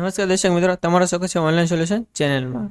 નમસ્કાર દર્શક મિત્રો, તમારો સ્વાગત છે ઓનલાઈન સોલ્યુશન ચેનલમાં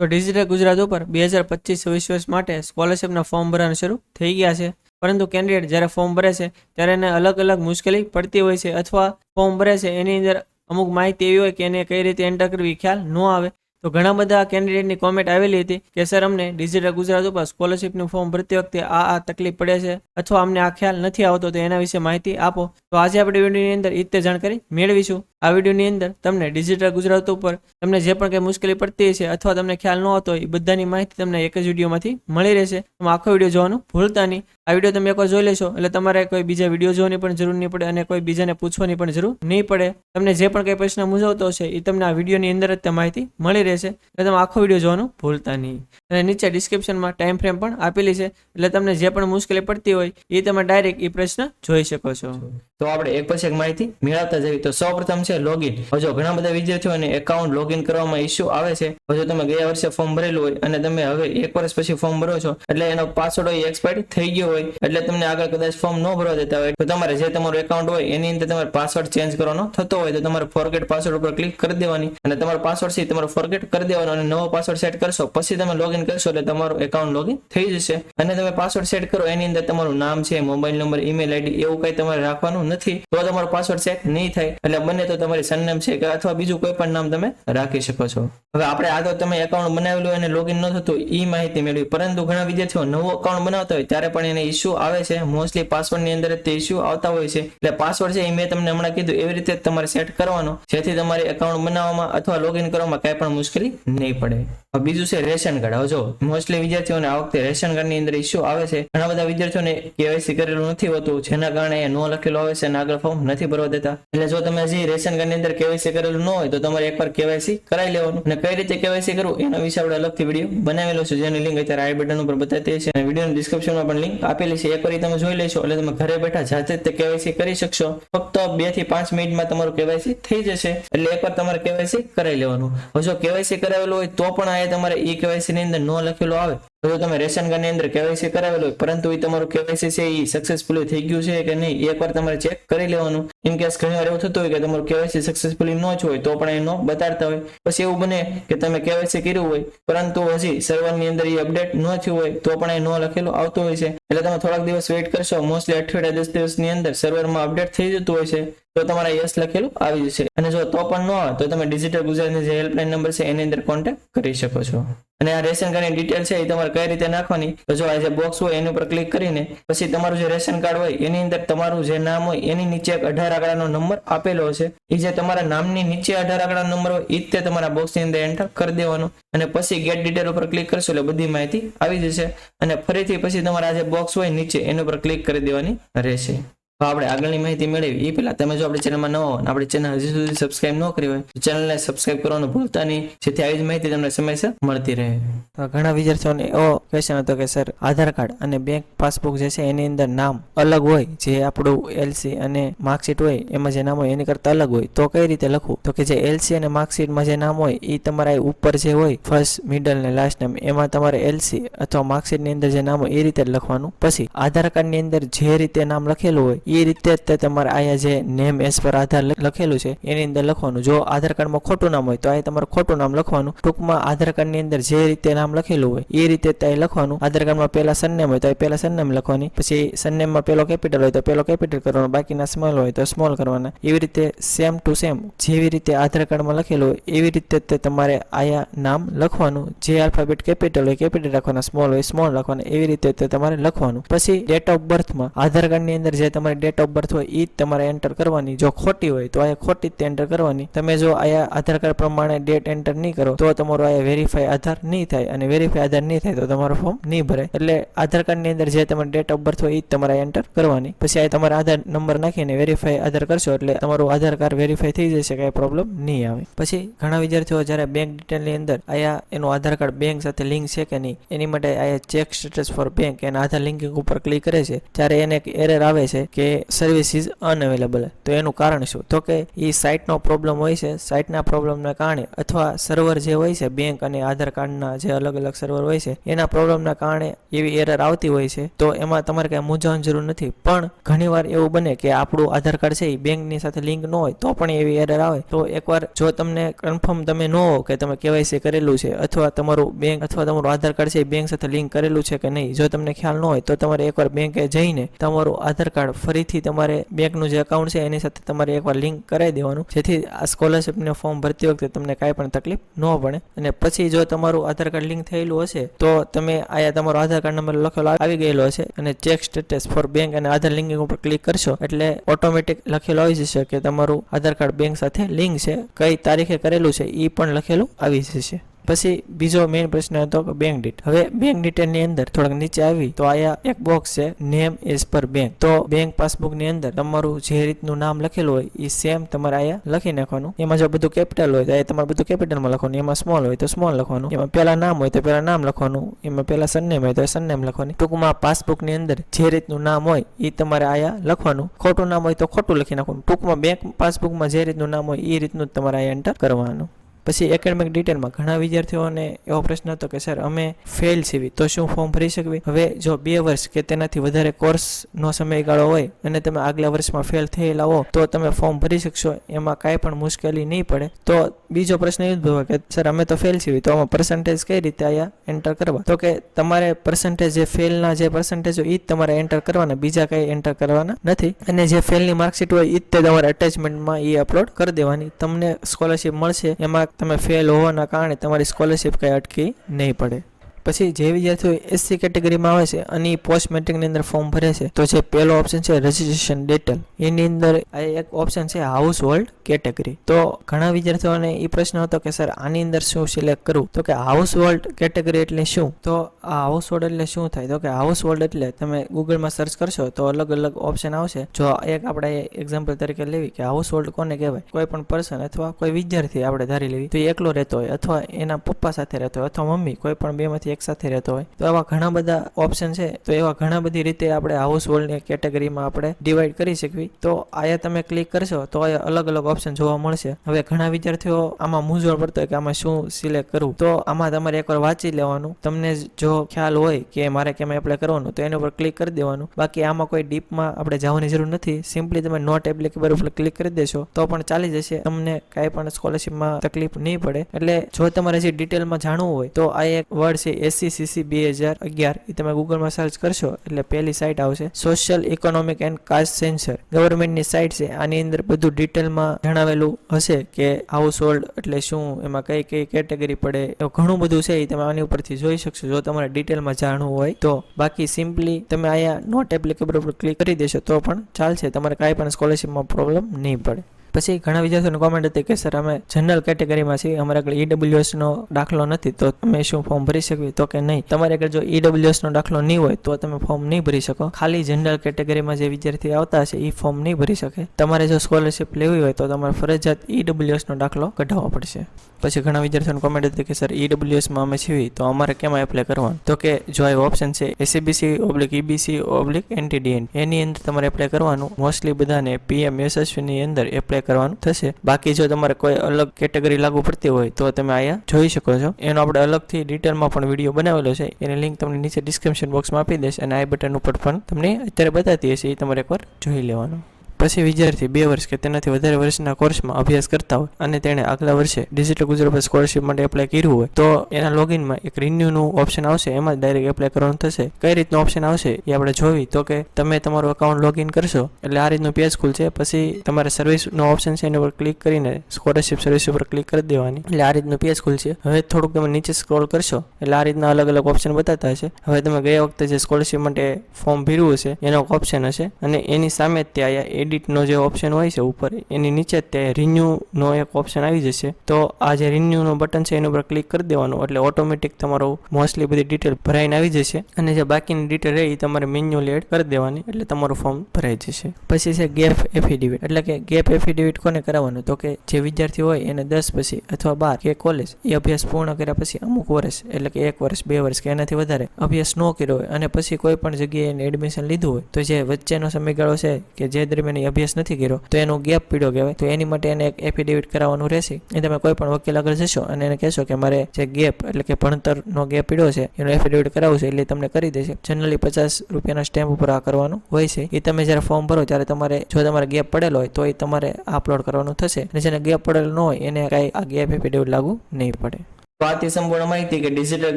તો ડિજિટલ ગુજરાત ઉપર બે હજાર પચીસ વીસ વર્ષ માટે સ્કોલરશિપના ફોર્મ ભરવાનું શરૂ થઈ ગયા છે. પરંતુ કેન્ડિડેટ જ્યારે ફોર્મ ભરે છે, ત્યારે એને અલગ અલગ મુશ્કેલી પડતી હોય છે અથવા ફોર્મ ભરે છે, એની અંદર અમુક માહિતી એવી હોય કે એને કઈ રીતે એન્ટર કરવી ખ્યાલ ન આવે. તો ઘણા બધા કેન્ડિડેટની કોમેન્ટ આવેલી હતી કે, સર, અમને ડિજિટલ ગુજરાત ઉપર સ્કોલરશિપનું ફોર્મ ભરતી વખતે આ આ તકલીફ પડે છે અથવા અમને આ ખ્યાલ નથી આવતો, તો એના વિશે માહિતી આપો. તો આજે આપણે વિડીયોની અંદર એ તે જાણકારી મેળવીશું. આ વિડીયોની અંદર તમને ડિજિટલ ગુજરાત ઉપર તમને જે પણ કંઈ મુશ્કેલી પડતી છે અથવા તમને ખ્યાલ ન હતો એ બધાની માહિતી તમને એક જ વિડીયોમાંથી મળી રહેશે. તમે આખો વીડિયો જોવાનું ભૂલતા નહીં. આ વીડિયો તમે એકવાર જોઈ લેશો, એટલે તમારે કોઈ બીજા વીડિયો જોવાની પણ જરૂર નહીં પડે અને કોઈ બીજાને પૂછવાની પણ જરૂર નહીં પડે. તમને જે પણ કંઈ પ્રશ્ન મૂંઝવતો હશે એ તમને આ વિડીયોની અંદર જ તે માહિતી મળી રહેશે. એટલે તમે આખો વીડિયો જોવાનું ભૂલતા નહીં. અને નીચે ડિસ્ક્રિપ્શનમાં ટાઈમ ફ્રેમ પણ આપેલી છે. એટલે તમને જે પણ મુશ્કેલી પડતી હોય, એ તમે ડાયરેક્ટ એ પ્રશ્ન જોઈ શકો છો. તો આપણે એક પછી એક માહિતી મેળવતા જઈએ. તો સૌપ્રથમ છે લોગિન હજુ ઘણા બધા વિદ્યાર્થીઓને એકાઉન્ટ લોગિન કરવામાં ઇસ્યુ આવે છે હજુ તમે ગયા વર્ષે ફોર્મ ભરેલું હોય અને તમે હવે એક વર્ષ પછી ફોર્મ ભરો છો, એટલે એનો પાસવર્ડ હોય એક્સપાયર થઈ ગયો હોય, એટલે તમને આગળ કદાચ ફોર્મ ન ભરવા દેતા હોય, તો તમારે જે તમારું એકાઉન્ટ હોય એની અંદર તમારે પાસવર્ડ ચેન્જ કરવાનો થતો હોય, તો તમારે ફોરગેટ પાસવર્ડ ઉપર ક્લિક કરી દેવાની અને તમારો પાસવર્ડ છે તમારો ફોરગેટ કરી દેવાનો અને નવો પાસવર્ડ સેટ કરશો, પછી તમે લોગિન કરશો એટલે તમારું એકાઉન્ટ લોગિન થઈ જશે. અને તમે પાસવર્ડ સેટ કરો, એની અંદર તમારું નામ છે મોબાઈલ નંબર ઈમેલ આઈડી એવું કઈ તમારે રાખવાનું નથી. તો તમારો પાસવર્ડ સેટ નહીં થાય. એટલે બને તો તમારી સરનેમ છે કે અથવા બીજું કોઈ પણ નામ તમે રાખી શકો છો. હવે આપણે આ તમે એકાઉન્ટ બનાવેલું અને લોગિન ન થતું એ માહિતી મેળવી. પરંતુ ઘણા વિદ્યાર્થીઓ નવું એકાઉન્ટ બનાવતા હોય ત્યારે પણ એને ઇસ્યુ આવે છે. મોસ્ટલી પાસવર્ડની અંદર તે ઇસ્યુ આવતા હોય છે. એટલે પાસવર્ડ છે એ મેં તમને હમણાં કીધું, એવી રીતે તમારે સેટ કરવાનો. જેથી તમારે એકાઉન્ટ બનાવવામાં અથવા લોગિન કરવામાં કાંઈ પણ મુશ્કેલી નહીં પડે. બીજું છે રેશન કાર્ડ. હવે જો મોસ્ટલી વિદ્યાર્થીઓને આ વખતે રેશન કાર્ડની અંદર ઇસ્યુ આવે છે. ઘણા બધા વિદ્યાર્થીઓને કેવાયસી કરેલું નથી હોતું, જેના કારણે એ નો લખેલું આવે છે. અને આગળ ફોર્મ નથી ભરવા દેતા. એટલે જો તમે હજી રેશન કાર્ડની અંદર કેવાયસી કરેલું ન હોય તો તમારે એકવાર કેવાયસી કરાવી લેવાનું. અને કઈ રીતે કેવાયસી કરવું એના વિશે આપણે અલગથી વીડિયો બનાવેલો છે. જેની લિંક અત્યારે આઈ બટન ઉપર બતાવી છે અને વીડિયો ડિસ્ક્રિપ્શનમાં પણ લિંક આપેલી છે. એકવાર તમે જોઈ લેશો, એટલે તમે ઘરે બેઠા જાતે જ તે કેવાયસી કરી શકશો. ફક્ત બેથી પાંચ મિનિટમાં તમારું કેવાયસી થઈ જશે. એટલે એકવાર તમારે કેવાયસી કરાવી લેવાનું. જો કેવાયસી કરાવેલું હોય તો પણ આ તમારે ઈ કેવાયસી ની અંદર ન લખેલું આવે જો તમે રેશન કાર્ડની અંદર કેવાયસી કરાવેલું હોય, પરંતુ એ તમારું કેવાયસી છે એ સક્સેસફુલી થઈ ગયું છે કે નહીં એકવાર તમારે ચેક કરી લેવાનું. ઇન કેસ ઘણીવાર એવું થતું હોય કે તમારું કેવાયસી સક્સેસફુલી ન જ હોય, તો પણ એ નો બતાડતા હોય. પછી એવું બને કે તમે કેવાયસી કર્યું હોય, પરંતુ હજી સર્વરની અંદર એ અપડેટ ન થયું હોય, તો પણ એ ન લખેલું આવતું હોય છે. એટલે તમે થોડાક દિવસ વેઇટ કરશો. મોસ્ટલી અઠવાડિયા, દસ દિવસની અંદર સર્વરમાં અપડેટ થઈ જતું હોય છે. તો તમારે યસ લખેલું આવી જશે. અને જો તો પણ ન આવે તો તમે ડિજિટલ ગુજરાતની જે હેલ્પલાઇન નંબર છે, એની અંદર કોન્ટેક્ટ કરી શકો છો. અને આ રેશન કાર્ડની ડિટેલ છે, એ તમારે કઈ રીતે નાખવાની? તો જો આ જે બોક્સ હોય, એની ઉપર ક્લિક કરીને પછી તમારું જે રેશન કાર્ડ હોય, એની અંદર તમારું જે નામ હોય, એની નીચે એક અઢાર આંકડાનો નંબર આપેલો છે એ જે તમારા નામની નીચે અઢાર આંકડાનો નંબર હોય, એ જ તે તમારા બોક્સની અંદર એન્ટર કરી દેવાનો. અને પછી ગેટ ડિટેલ ઉપર ક્લિક કરશો, એટલે બધી માહિતી આવી જશે. અને ફરીથી પછી તમારા જે બોક્સ હોય, નીચે એની ઉપર ક્લિક કરી દેવાની રહેશે. આપણે આગળની માહિતી મેળવી. એ પહેલા તમે જો આપણી ચેનલમાં નવા હો આપણી ચેનલ હજી સુધી સબસ્ક્રાઇબ ન કરી હોય, તો ચેનલને સબસ્ક્રાઇબ કરવાનું ભૂલતા નહીં. જેથી આવી જ માહિતી તમને સમયસર મળતી રહે. તો ઘણા વિદ્યાર્થીઓને એવો ક્વેશ્ચન હતો કે, સર, આધાર કાર્ડ અને બેંક પાસબુક જે છે એની અંદર નામ અલગ હોય, જે આપણું એલસી અને માર્કશીટ હોય, એમાં જે નામ હોય એની કરતાં અલગ હોય, તો કઈ રીતે લખવું? તો કે જે એલસી અને માર્કશીટમાં જે નામ હોય એ તમારા ઉપર જે હોય ફર્સ્ટ મિડલ ને લાસ્ટ નામ એમાં તમારે એલસી અથવા માર્કશીટની અંદર જે નામ હોય એ રીતે લખવાનું. પછી, આધાર કાર્ડની અંદર જે રીતે નામ લખેલું હોય એ રીતે તે તમારે અહીંયા જે નેમ એસ પર આધાર લખેલું છે, એની અંદર લખવાનું. જો આધાર કાર્ડમાં ખોટું નામ હોય, તો અહીંયા તમારે ખોટું નામ લખવાનું. ટૂંકમાં આધાર કાર્ડની અંદર જે રીતે નામ લખેલું હોય, એ રીતે ત્યાં લખવાનું. આધાર કાર્ડમાં પહેલા સરનેમ હોય, તો પહેલા સરનેમ લખવાની. પછી સરનેમમાં પેલો કેપિટલ હોય, તો પેલો કેપિટલ કરવાનો. બાકીના સ્મોલ હોય, તો સ્મોલ કરવાના. એવી રીતે સેમ ટુ સેમ જેવી રીતે આધાર કાર્ડમાં લખેલું હોય, એવી રીતે તે તમારે આયા નામ લખવાનું. જે આલ્ફાબેટ કેપિટલ હોય કેપિટલ રાખવાના સ્મોલ હોય સ્મોલ રાખવાના, એવી રીતે તે તમારે લખવાનું. પછી ડેટ ઓફ બર્થમાં આધાર કાર્ડની અંદર જે તમારી ડેટ ઓફ બર્થ હોય એ જ તમારે એન્ટર કરવાની. જો ખોટી હોય, તો અહીંયા ખોટી જ એન્ટર કરવાની. તમે જો આયા આધાર કાર્ડ પ્રમાણે ડેટ એન્ટર નહીં કરો, તો તમારો અહીંયા વેરીફાઈ આધાર નહીં થાય. અને વેરીફાઈ આધાર નહીં થાય, તો તમારો ફોર્મ નહીં ભરે એટલે આધાર કાર્ડની અંદર જે તમારી ડેટ ઓફ બર્થ હોય એ જ તમારે એન્ટર કરવાની. પછી આ તમારા આધાર નંબર નાખીને વેરીફાઈ આધાર કરશો, એટલે તમારું આધાર કાર્ડ વેરીફાઈ થઈ જશે, કાંઈ પ્રોબ્લેમ નહીં આવે. પછી ઘણા વિદ્યાર્થીઓ જ્યારે બેંક ડિટેલની અંદર આયા એનું આધાર કાર્ડ બેંક સાથે લિંક છે કે નહીં, એની માટે આયા ચેક સ્ટેટસ ફોર બેંક એના આધાર લિંકિંગ ઉપર ક્લિક કરે છે. ત્યારે એને એક એરર આવે છે કે એ સર્વિસીસ અનઅવેલેબલ તો એનું કારણ શું? તો કે એ સાઇટનો પ્રોબ્લેમ હોય છે સાઇટના પ્રોબ્લેમના કારણે અથવા સર્વર જે હોય છે બેંક અને આધાર કાર્ડના જે અલગ અલગ સર્વર હોય છે, એના પ્રોબ્લેમના કારણે એવી એરર આવતી હોય છે. તો એમાં તમારે કાંઈ મૂંઝવાની જરૂર નથી. પણ ઘણીવાર એવું બને કે આપણું આધાર કાર્ડ છે એ બેંકની સાથે લિંક ન હોય, તો પણ એવી એરર આવે. તો એકવાર જો તમને કન્ફર્મ તમે ન હો કે તમે કેવાયસી કરેલું છે અથવા તમારું બેંક અથવા તમારું આધાર કાર્ડ છે એ બેંક સાથે લિંક કરેલું છે કે નહીં, જો તમને ખ્યાલ ન હોય, તો તમારે એકવાર બેંકે જઈને તમારું આધાર કાર્ડ ફરીથી તમારે બેંકનું જે એકાઉન્ટ છે એની સાથે તમારે એકવાર લિંક કરાવી દેવાનું. જેથી આ સ્કોલરશિપનું ફોર્મ ભરતી વખતે તમને કાંઈ પણ તકલીફ ન પડે. અને પછી જો તમારું આધાર કાર્ડ લિંક થયેલું હશે, તો તમે આયા તમારો આધાર કાર્ડ નંબર લખેલો આવી ગયેલો હશે અને ચેક સ્ટેટસ ફોર બેંક અને આધાર લિંકિંગ ઉપર ક્લિક કરશો, એટલે ઓટોમેટિક લખેલું આવી જશે કે તમારું આધાર કાર્ડ બેંક સાથે લિંક છે. કઈ તારીખે કરેલું છે એ પણ લખેલું આવી જશે. પછી બીજો મેઇન પ્રશ્ન હતો કે બેંક ડિટેલ હવે બેંક ડિટેલની અંદર થોડાક નીચે આવી, તો આયા એક બોક્સ છે નેમ એઝ પર બેંક તો બેંક પાસબુકની અંદર તમારું જે રીતનું નામ લખેલું હોય એ સેમ તમારે આયા લખી નાખવાનું. એમાં જો બધું કેપિટલ હોય, તો એ તમારે બધું કેપિટલમાં લખવાનું. એમાં સ્મોલ હોય, તો સ્મોલ લખવાનું. એમાં પહેલા નામ હોય, તો પહેલા નામ લખવાનું. એમાં પહેલા સરનેમ હોય, તો સરનેમ લખવાની. ટૂંકમાં પાસબુકની અંદર જે રીતનું નામ હોય એ તમારે આયા લખવાનું. ખોટું નામ હોય, તો ખોટું લખી નાખવાનું. ટૂંકમાં બેંક પાસબુકમાં જે રીતનું નામ હોય એ રીતનું જ તમારે આયા એન્ટર કરવાનું. પછી એકેડેમિક ડિટેલમાં ઘણા વિદ્યાર્થીઓને એવો પ્રશ્ન હતો કે સર અમે ફેલ સીવી તો શું ફોર્મ ભરી શકવી? હવે જો બે વર્ષ કે તેનાથી વધારે કોર્સનો સમયગાળો હોય અને તમે આગલા વર્ષમાં ફેલ થયેલા હો, તો તમે ફોર્મ ભરી શકશો. એમાં કાંઈ પણ મુશ્કેલી નહીં પડે. તો બીજો પ્રશ્ન એ ઉદ્ભવે કે સર અમે તો ફેલ સીવી તો આમાં પર્સન્ટેજ કઈ રીતે અહીંયા એન્ટર કરવા? તો કે, તમારે પર્સન્ટેજ જે ફેલના જે પર્સન્ટેજ હોય એ જ તમારે એન્ટર કરવાના, બીજા કંઈ એન્ટર કરવાના નથી. અને જે ફેલની માર્કશીટ હોય એ જ તે તમારે અટેચમેન્ટમાં એ અપલોડ કરી દેવાની. તમને સ્કોલરશિપ મળશે, એમાં તમે ફેલ હોવાના કારણે તમારી સ્કોલરશિપ કંઈ અટકી નહીં પડે. પછી જે વિદ્યાર્થીઓ એસસી કેટેગરીમાં આવે છે અને પોસ્ટ મેટ્રિકની અંદર ફોર્મ ભરે છે, તો જે પહેલો ઓપ્શન છે રજિસ્ટ્રેશન ડિટેલ એની અંદર આ એક ઓપ્શન છે હાઉસ હોલ્ડ કેટેગરી તો ઘણા વિદ્યાર્થીઓને એ પ્રશ્ન હતો કે, સર, આની અંદર શું સિલેક્ટ કરવું તો કે હાઉસ હોલ્ડ કેટેગરી એટલે શું? તો આ હાઉસ હોલ્ડ એટલે શું થાય? તો કે હાઉસ હોલ્ડ એટલે તમે ગૂગલમાં સર્ચ કરશો, તો અલગ અલગ ઓપ્શન આવશે. જો એક આપણે એક્ઝામ્પલ તરીકે લેવી કે હાઉસ હોલ્ડ કોને કહેવાય? કોઈ પણ પર્સન અથવા કોઈ વિદ્યાર્થી આપણે ધારી લેવી, તો એ એકલો રહેતો હોય અથવા એના પપ્પા સાથે રહેતો હોય અથવા મમ્મી કોઈ પણ બેમાંથી એક સાથે રહેતો હોય. તો આવા ઘણા બધા ઓપ્શન છે. તો એવા ઘણા બધી રીતે આપણે હાઉસ હોલ્ડની કેટેગરીમાં આપણે ડિવાઈડ કરી શકવી. તો આયા તમે ક્લિક કરશો તો અહીંયા અલગ અલગ ઓપ્શન જોવા મળશે. હવે ઘણા વિદ્યાર્થીઓ આમાં મૂંઝવણ પડતો હોય કે આમાં શું સિલેક્ટ કરવું. તો આમાં તમારે એકવાર વાંચી લેવાનું. તમને જો ખ્યાલ હોય કે મારે કેમ એપ્લાય કરવાનું, તો એના ઉપર ક્લિક કરી દેવાનું. બાકી આમાં કોઈ ડીપમાં આપણે જવાની જરૂર નથી. સિમ્પલી તમે નોટ એપ્લિકેબલ ઉપર ક્લિક કરી દેશો, તો પણ ચાલી જશે. તમને કાંઈ પણ સ્કોલરશિપમાં તકલીફ નહીં પડે. એટલે જો તમારે જે ડિટેલમાં જાણવું હોય, તો આ એક વર્ડ છે એસસીસીસી બે હજાર અગિયાર એ તમે ગૂગલમાં સર્ચ કરશો, એટલે પહેલી સાઇટ આવશે. Social economic and caste census ગવર્મેન્ટની સાઇટ છે, આની અંદર બધું ડિટેલમાં જણાવેલું હશે કે હાઉસ હોલ્ડ એટલે શું, એમાં કઈ કઈ કેટેગરી પડે, એવું ઘણું બધું છે એ તમે આની ઉપરથી જોઈ શકશો. જો તમારે ડિટેલમાં જાણવું હોય, તો બાકી સિમ્પલી તમે અહીંયા નોટ એપ્લિકેબલ ઉપર ક્લિક કરી દેશો, તો પણ ચાલશે. તમારે કાંઈ પણ સ્કોલરશિપમાં પ્રોબ્લેમ નહીં પડે. પછી ઘણા વિદ્યાર્થીઓને કોમેન્ટ હતી કે સર અમે જનરલ કેટેગરીમાં છીએ. અમારે આગળ ઈડબ્લ્યુએસનો દાખલો નથી, તો તમે શું ફોર્મ ભરી શકવી? તો કે, નહીં. તમારે આગળ જો ઈડબ્લ્યુએસનો દાખલો નહીં હોય, તો તમે ફોર્મ નહીં ભરી શકો. ખાલી જનરલ કેટેગરીમાં જે વિદ્યાર્થી આવતા હશે એ ફોર્મ નહીં ભરી શકે. તમારે જો સ્કોલરશિપ લેવી હોય, તો તમારે ફરજિયાત ઈડબ્લ્યુએસનો દાખલો કઢાવવો પડશે. પછી ઘણા વિદ્યાર્થીઓને કોમેન્ટ હતી કે સર ઈડબ્લ્યુએસમાં અમે છીએ, તો અમારે કેમાં એપ્લાય કરવાનું? તો કે, જો આ ઓપ્શન છે SEBC oblique EBC oblique NTDN એની અંદર તમારે એપ્લાય કરવાનું. મોસ્ટલી બધાને પીએમ યશસ્વીની અંદર એપ્લાય કરવાનું થશે. બાકી જો તમારે કોઈ અલગ કેટેગરી લાગુ પડતી હોય, તો તમે અહીંયા જોઈ શકો છો. એનો આપણે અલગથી ડિટેલમાં પણ વીડિયો બનાવેલો છે. એની લિંક તમને નીચે ડિસ્ક્રિપ્શન બોક્સમાં આપી દઈશ અને આઈ બટન ઉપર પણ તમને અત્યારે બતાવતી હશે. એ તમારે એકવાર જોઈ લેવાનું. પછી વિદ્યાર્થી બે વર્ષ કે તેનાથી વધારે વર્ષના કોર્સમાં અભ્યાસ કરતા હોય અને તેણે આગલા વર્ષે ડિજિટલ ગુજરાત સ્કોલરશિપ માટે એપ્લાય કર્યું હોય, તો એના લોગિનમાં એક રિન્યુનું ઓપ્શન આવશે. એમાં જ ડાયરેક્ટ એપ્લાય કરવાનું થશે. કઈ રીતનું ઓપ્શન આવશે એ આપણે જોવી. તો કે તમે તમારું અકાઉન્ટ લોગિન કરશો, એટલે આ રીતનું પેજ ખુલશે. પછી તમારે સર્વિસનો ઓપ્શન છે એના ઉપર ક્લિક કરીને સ્કોલરશિપ સર્વિસ ઉપર ક્લિક કરી દેવાની. એટલે આ રીતનું પેજ ખુલશે. હવે થોડુંક તમે નીચે સ્ક્રોલ કરશો, એટલે આ રીતના અલગ અલગ ઓપ્શન બતાતા હશે. હવે તમે ગયા વખતે જે સ્કોલરશિપ માટે ફોર્મ ભર્યું હશે, એનો ઓપ્શન હશે. અને એની સામે ત્યાં એડિટનો જે ઓપ્શન હોય છે ઉપર, એની નીચે તે રિન્યૂનો એક ઓપ્શન આવી જશે. તો આ જે રિન્યુનો બટન છે, એના ઉપર ક્લિક કરી દેવાનું. એટલે ઓટોમેટિક તમારું મોસ્ટલી બધી ડિટેલ ભરાઈને આવી જશે. અને જે બાકીની ડિટેલ રહે એ તમારે મેન્યુઅલી એડ કરી દેવાની. એટલે તમારું ફોર્મ ભરાઈ જશે. પછી છે ગેપ એફિડેવિટ એટલે કે ગેપ એફિડેવિટ કોને કરાવવાનું? તો કે જે વિદ્યાર્થી હોય, એને દસ પછી અથવા બાર કે કોલેજ એ અભ્યાસ પૂર્ણ કર્યા પછી અમુક વર્ષ, એટલે કે એક વર્ષ, બે વર્ષ કે એનાથી વધારે અભ્યાસ ન કર્યો હોય. અને પછી કોઈ પણ જગ્યાએ એડમિશન લીધું હોય, તો જે વચ્ચેનો સમયગાળો છે, કે જે દરમિયાન એ અભ્યાસ નથી કર્યો, તો એનો ગેપ પીડ્યો કહેવાય. તો એની માટે એને એક એફિડેવિટ કરાવવાનું રહેશે. એ તમે કોઈ પણ વકીલ આગળ જશો અને એને કહેશો કે મારે જે ગેપ એટલે કે ભણતરનો ગેપ પીડ્યો છે, એનો એફિડેવિટ કરાવશે એટલે તમને કરી દેશે. જનરલી પચાસ રૂપિયાના સ્ટેમ્પ ઉપર આ કરવાનું હોય છે. એ તમે જ્યારે ફોર્મ ભરો ત્યારે તમારે, જો તમારે ગેપ પડેલો હોય તો એ તમારે અપલોડ કરવાનું થશે. અને જેને ગેપ પડેલો ન હોય એને કાંઈ આ ગેપ એફિડેવિટ લાગુ નહીં પડે. તો આ તે સંપૂર્ણ માહિતી કે ડિજિટલ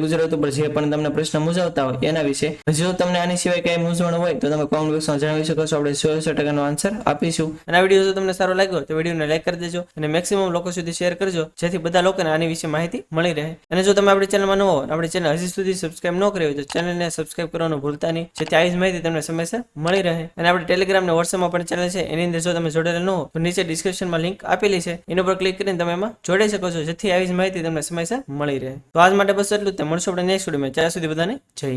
ગુજરાત ઉપર જે પણ તમને પ્રશ્ન મૂંઝવતા હોય એના વિશે જો તમને આની સિવાય કઈ મૂંઝવણ હોય તો તમે કોમેન્ટ બોક્સમાં જણાવી શકો છો. આપણે સો સો ટકાનો આન્સર આપીશું. અને આ વીડિયો જો તમને સારો લાગ્યો તો વિડીયોને લાઈક કરી દેજો અને મેક્સિમમ લોકો સુધી શેર કરજો, જેથી બધા લોકોને આની વિશે માહિતી મળી રહે. અને જો તમે આપણી ચેનલમાં ન હો, આપણી ચેનલ હજી સુધી સબસ્ક્રાઇબ ન કરી હોય તો ચેનલને સબસ્ક્રાઇબ કરવાનું ભૂલતા નહીં, જેથી આવી જ માહિતી તમને સમયસર મળી રહે. અને આપણે ટેલિગ્રામ ને વોટ્સએપમાં પણ ચેનલ છે, એની અંદર જો તમે જોડેલા ન હો, તો નીચે ડિસ્ક્રિપ્શનમાં લિંક આપેલી છે. એના પર ક્લિક કરીને તમે એમાં જોડાઈ શકો છો, જેથી આવી જ માહિતી તમને સમયસર મળી રહે. તો આજ માટે બસ એટલું જ. મળશું આપણે નેક્સ્ટ વિડીયોમાં ત્યાં સુધી બધાને જય